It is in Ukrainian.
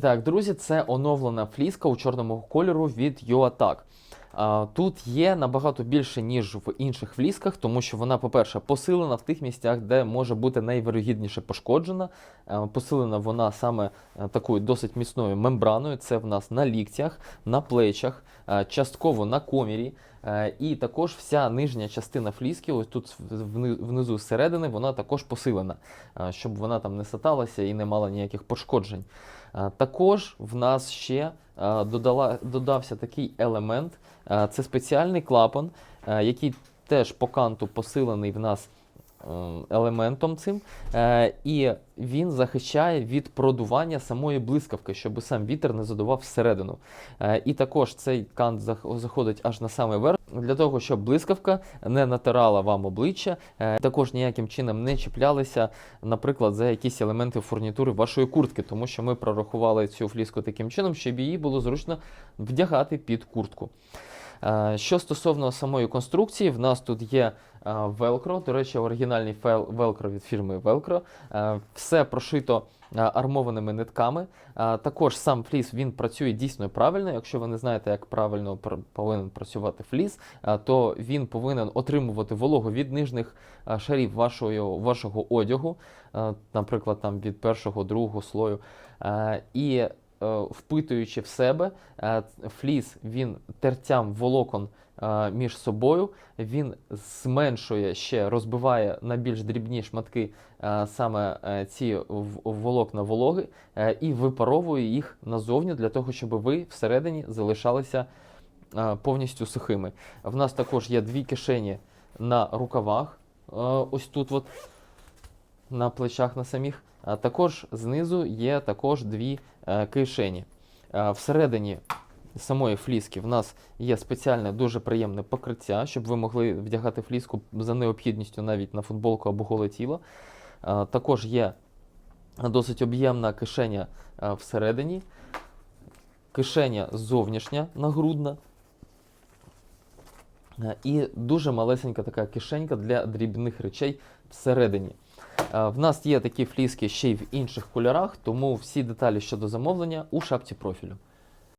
Так, друзі, це оновлена фліска у чорному кольору від UATAC. Тут є набагато більше, ніж в інших флісках, тому що вона, по-перше, посилена в тих місцях, де може бути найвирогідніше пошкоджена. Посилена вона саме е, такою досить міцною мембраною. Це в нас на ліктях, на плечах, е, частково на комірі. Е, І також вся нижня частина фліски, ось тут вни- внизу зсередини, вона також посилена, щоб вона там не саталася і не мала ніяких пошкоджень. Е, Також в нас ще е, додала, додався такий елемент. Е, Це спеціальний клапан, який теж по канту посилений в нас елементом цим. Е, І він захищає від продування самої блискавки, щоб сам вітер не задував всередину. Е, І також цей кант заходить аж на самий верх, для того, щоб блискавка не натирала вам обличчя, е, також ніяким чином не чіплялися, наприклад, за якісь елементи фурнітури вашої куртки, тому що ми прорахували цю фліску таким чином, щоб її було зручно вдягати під куртку. Е, Що стосовно самої конструкції, в нас тут є Velcro, до речі, оригінальний Velcro від фірми Velcro. Е, Все прошито е, армованими нитками. Також сам фліс він працює дійсно правильно. Якщо ви не знаєте, як правильно повинен працювати фліс, то він повинен отримувати вологу від нижніх шарів вашого, вашого одягу, наприклад, там від першого, другого слою. І впитуючи в себе, е, фліс він тертям волокон е, між собою, він зменшує ще, розбиває на більш дрібні шматки е, саме е, ці волокна вологи е, і випаровує їх назовні для того, щоб ви всередині залишалися е, повністю сухими. В нас також є дві кишені на рукавах, е, ось тут, от, на плечах на самих. А також знизу є також дві е, кишені. Е, всередині самої фліски в нас є спеціальне дуже приємне покриття, щоб ви могли вдягати фліску за необхідністю навіть на футболку або голе тіло. Е, також є досить об'ємна кишеня е, всередині, кишеня зовнішня нагрудна. Е, І дуже малесенька така кишенька для дрібних речей всередині. Е, В нас є такі фліски ще й в інших кольорах, тому всі деталі щодо замовлення у шапці профілю.